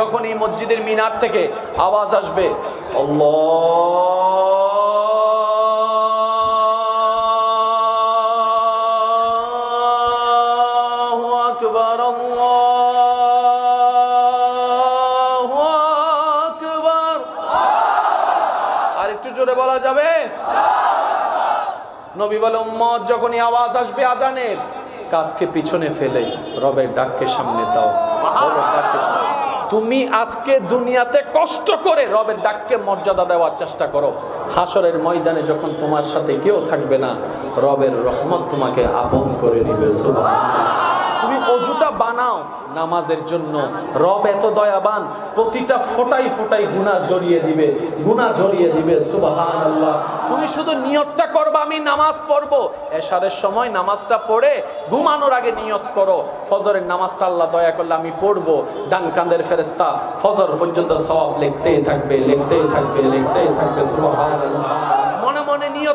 যখন এই মসজিদের মিনার থেকে আওয়াজ আসবে আর একটু জোরে বলা যাবে? নবী বলে, উম্মত, যখনই আওয়াজ আসবে আজানের, কাজকে পিছনে ফেলে, রবের ডাককে সামনে দাও। তুমি আজকে দুনিয়াতে কষ্ট করে রবের ডাককে মর্যাদা দেওয়ার চেষ্টা করো। হাসরের ময়দানে যখন তোমার সাথে কেউ থাকবে না, রবের রহমত তোমাকে আপন করে নিবে অজুটা বানাও। নামাজের জন্য। রব এত দয়াবান, প্রতিটা ফোটাই ফোটাই গুণা জড়িয়ে দিবে গুণা জড়িয়ে দিবে সুবাহান তুমি শুধু নিয়তটা করবা, আমি নামাজ পড়ব। এশারের সময় নামাজটা পড়ে, ঘুমানোর আগে নিয়ত করো। ফজরের নামাজটা আল্লাহ দয়া করলে আমি পড়ব। ডান কান্দের ফেরেস্তা ফজর পর্যন্ত সব লিখতেই থাকবে লিখতেই থাকবে লিখতেই থাকবে সুবাহান আল্লাহ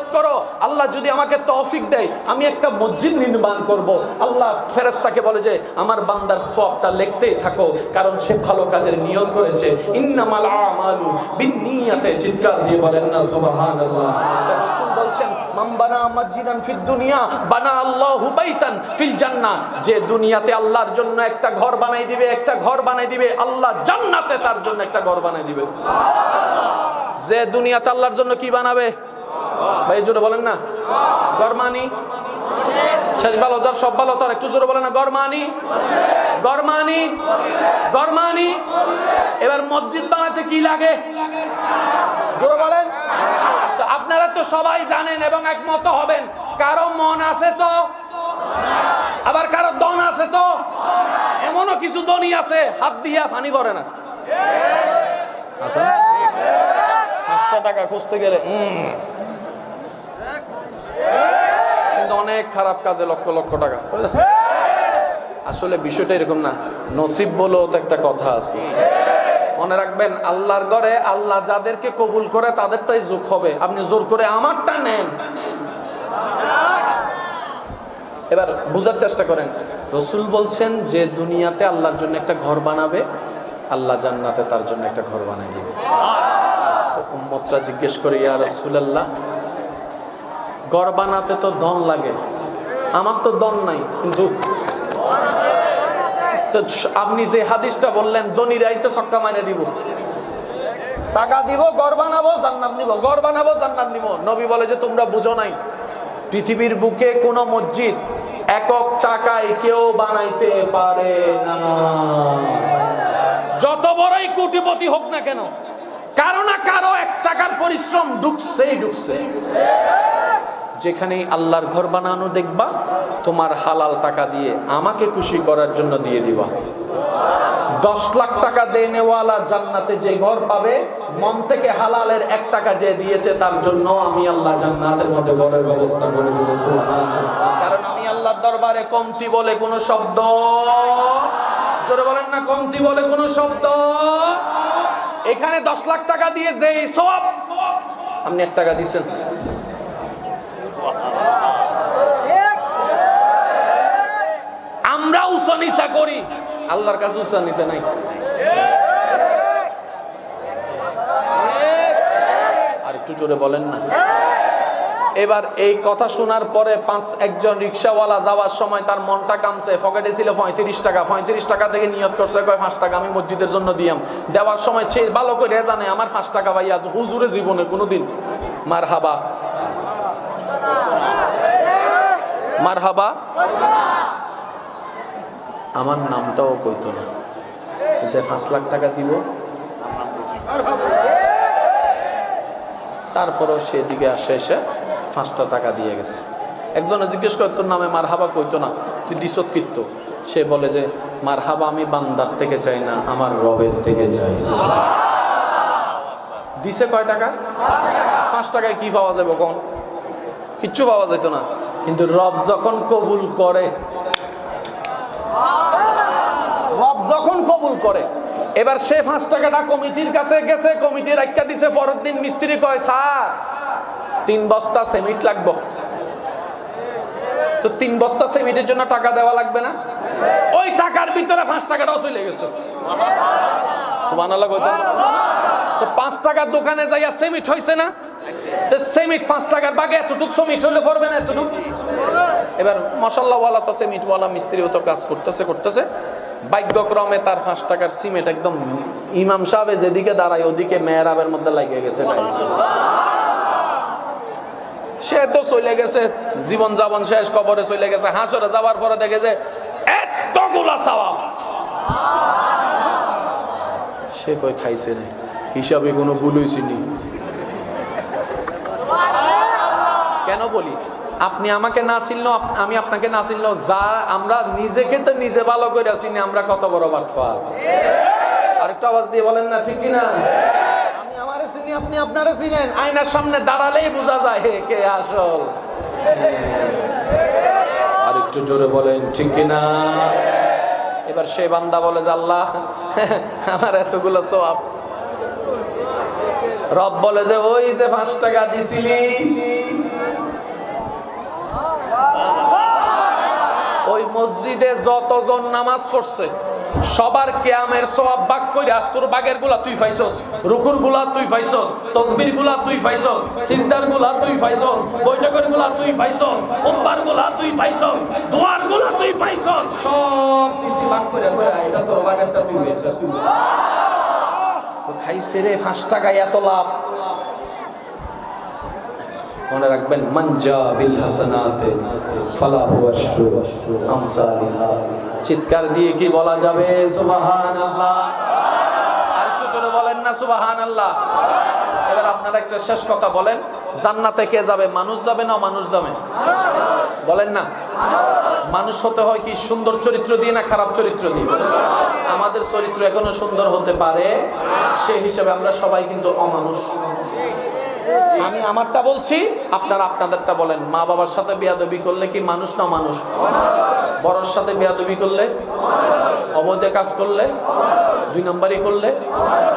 মনে করো আল্লাহ যদি আমাকে তৌফিক দেয় আমি একটা মসজিদ নির্মাণ করব। আল্লাহ ফেরেস্তাকে বলে যে আমার বান্দার সবটা লিখতেই থাকো কারণ সে ভালো কাজের নিয়ত করেছে। ইন্নামাল আমালু বিন্নিয়াতে চিৎকার দিয়ে বলেন না সুবহানাল্লাহ। রাসূল বলছেন মান বানা মসজিদান ফিদ দুনিয়া বানা আল্লাহু বাইতান ফিল জান্নাহ। যে দুনিয়াতে আল্লাহর জন্য একটা ঘর বানাই দিবে একটা ঘর বানাই দিবে আল্লাহ জান্নাতে তার জন্য একটা ঘর বানাই দিবে। যে দুনিয়াতে আল্লাহর জন্য কি বানাবে? ভাই, জোরে বলেন না। গরমানি। শেষ ভালো, যার সব ভালো, তার একটু জোরে বলেন না। গরমানি। গরমানি। গরমানি। এবার মসজিদ বানাতে কি লাগে? জোরে বলেন। আপনারা তো সবাই জানেন এবং একমত হবেন। কারও মন আছে তো? আবার কারও দন আছে তো? এমনও কিছু দনি আছে, হাত দিয়া ফানি করে না? পাঁচটা টাকা খুঁজতে গেলে। কিন্তু অনেক খারাপ কাজে লক্ষ লক্ষ টাকা। আসলে বিষয়টা এরকম না। নসিব বলেও তো একটা কথা আছে। মনে রাখবেন, আল্লাহর ঘরে আল্লাহ যাদেরকে কবুল করে তাদেরটাই যোগ হবে। আপনি জোর করে আমারটা নেন। এবার বুঝার চেষ্টা করেন। রসুল বলছেন যে দুনিয়াতে আল্লাহর জন্য একটা ঘর বানাবে, আল্লাহ জান্নাতে তার জন্য একটা ঘর বানিয়ে দিবে। জিজ্ঞেস করে, ইয়া রাসূলুল্লাহ ঘর বানাতে তো দন লাগে। আমার তো দন নাই, কিন্তু তো আপনি যে হাদিসটা বললেন দনিরাই তো সক্কা মাইনে দিব। টাকা দিব, ঘর বানাবো, জান্নাত নিব। ঘর বানাবো, জান্নাত নিব। নবী বলে যে তোমরা বুঝো নাই, পৃথিবীর বুকে কোন মসজিদ একক টাকায় কেউ বানাইতে পারে না। যত বড়ই কোটিপতি হোক না কেন, কারও না কারও এক টাকার পরিশ্রম ঢুকছেই ঢুকছে। যেখানেই আল্লাহর ঘর বানানো দেখবা, তোমার হালাল টাকা দিয়ে আমাকে খুশি করার জন্য দিয়ে দিবা। দশ লাখ টাকা দেনেওয়ালা জান্নাতে যে ঘর পাবে, মন থেকে হালালের এক টাকা যে দিয়েছে, তার জন্য আমি আল্লাহ জান্নাতের মধ্যে ঘরের ব্যবস্থা করে দিয়েছি কারণ আমি আল্লাহর দরবারে কমতি বলে কোনো শব্দ। জোরে বলেন না, কমতি বলে কোনো শব্দ। এখানে দশ লাখ টাকা দিয়ে যে সব আপনি এক টাকা দিচ্ছেন আমরা উঁচা নিচা করি। আল্লাহর কাছে উঁচা নিচা নাই। আর একটু জোরে বলেন না। এবার এই কথা শোনার পরে পাঁচ, একজন রিক্সাওয়ালা যাওয়ার সময় তার মনটা কামছে। পকেটে ছিল পঁয়ত্রিশ টাকা। পঁয়ত্রিশ টাকা থেকে নিয়ত করছে, কয়, পাঁচ টাকা আমি মসজিদের জন্য দিয়াম। দেওয়ার সময় সে ভালো করে জানে, আমার পাঁচ টাকা ভাই আজ হুজুরে জীবনে কোনোদিন মার হাবা মার হাবা আমার নামটাও কইতো না। যে পাঁচ লাখ টাকা ছিল তারপরেও সেদিকে আসে এসে পাঁচটা টাকা দিয়ে গেছে। একজনে জিজ্ঞেস করে, তোর নামে মার হাবা কইতো না? তুই দিসত কিত্ত সে বলে যে মার হাবা আমি বান্দার থেকে চাই না, আমার রবের থেকে চাই। দিছে কয় টাকা? পাঁচ টাকায় কি পাওয়া যাবে কখন কিচ্ছু পাওয়া যেত না। কিন্তু রব যখন কবুল করে রব যখন কবুল করে। এবার সে পাঁচ টাকাটা কমিটির কাছে গেছে কমিটির একটা দিছে, পরের দিন মিস্ত্রি কয়, স্যার, তিন বস্তা সিমেন্ট লাগবো। তো তিন বস্তা সিমেন্টের জন্য টাকা দেওয়া লাগবে না? ওই টাকার ভিতরে পাঁচ টাকাটাও চলে গেছে। কইতাম তো পাঁচ টাকার দোকানে যাইয়া সেমিট হইছে না? তো সেমিট পাঁচ টাকার বাগে এতটুক সেমিট হলে করবে না এতটুক? এবার মশাল্লাওয়ালা তো সেমিটওয়ালা মিস্ত্রিও তো কাজ করতেছে করতেছে। ভাগ্যক্রমে তার পাঁচ টাকার সিমেন্ট একদম ইমাম সাহেব যেদিকে দাঁড়ায় ওদিকে মেয়েরাবের মধ্যে লাগিয়ে গেছে সে তো চলে গেছে জীবন যাপন শেষ, কবরে চলে গেছে, হাঁসরে যাওয়ার পরে দেখে যে এতগুলা সওয়াব। সে কই খাইছে না হিসাবে কোনো ভুল হয়েছে নি। কেন বলি? আপনি আমাকে না চিনলো আমি আপনাকে না চিনলো যা আমরা নিজেকে তো নিজে ভালো করে চিনি, আমরা কত বড় বাটফা আরেকটা আওয়াজ দিয়ে বলেন না, ঠিক কিনা? আমি আমারে চিনি, আপনি আপনারে আয়নার সামনে দাঁড়ালেই যায় হে, কে আসল। বলেন, ঠিক কিনা? এবার সে বান্দা বলে যে, আল্লাহ, আমার এতগুলো সব রব বলে যে, ওই যে পাঁচ টাকা দিছিলি ওই মসজিদে যতজন নামাজ পড়ছে, সবার কেয়ামের সবাব বাগ কইরা তোর বাগেরগুলা তুই পাইছস, রুকুরগুলা তুই পাইছস, তসবিরগুলা তুই পাইছস, সিজদারগুলা তুই পাইছস, বৈঠকেরগুলা তুই পাইছস উম্বারগুলা তুই পাইছস, দোয়ারগুলা তুই পাইছস, সব কিছু বাগ কইরা কইরা, এটা তোর বাগেরটা তুই পাইছস খাইছে রে, পাঁচ টাকায় এত লাভ। মনে রাখবেন মঞ্জা বিল হাসানাতে ফালাহু আমসালিহা। চিৎকার দিয়ে কি বলা যাবে? সুবহানাল্লাহ। আর একটু জোরে বলেন না, সুবহানাল্লাহ। এবার আপনারা একটা শেষ কথা বলেন, জান্নাতে কে যাবে? মানুষ যাবে না মানুষ যাবে? বলেন না। মানুষ হতে হয় কি, সুন্দর চরিত্র দিয়ে না খারাপ চরিত্র দিয়ে? আমাদের চরিত্র এখনও সুন্দর হতে পারে সেই হিসাবে আমরা সবাই কিন্তু অমানুষ। আমি আমারটা বলছি, আপনারা আপনাদেরটা বলেন। মা বাবার সাথে বেয়াদবি করলে কি মানুষ না মানুষ? বড়র সাথে বেয়াদবি করলে? অবৈধ কাজ করলে? দুই নম্বরই করলে?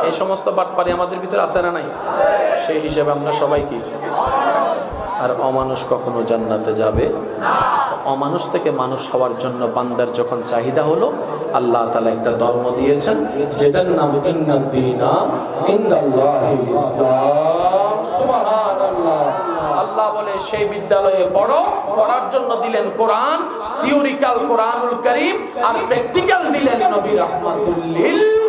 এই সমস্ত বাটপারি আমাদের ভিতরে আছে না নাই? সেই হিসেবে আমরা সবাই কি? আর অমানুষ কখনো জান্নাতে যাবে? অমানুষ থেকে মানুষ হওয়ার জন্য বান্দার যখন চাহিদা হলো, আল্লাহ তালা একটা ধর্ম দিয়েছেন, যেটার নাম ইসলাম। আল্লাহ বলে, সেই বিদ্যালয়ে পড়ো, পড়ার জন্য দিলেন কোরআন থিওরিক্যাল কোরআনুল করিম, আর প্র্যাকটিক্যাল দিলেন নবী রহমাতুল্লিল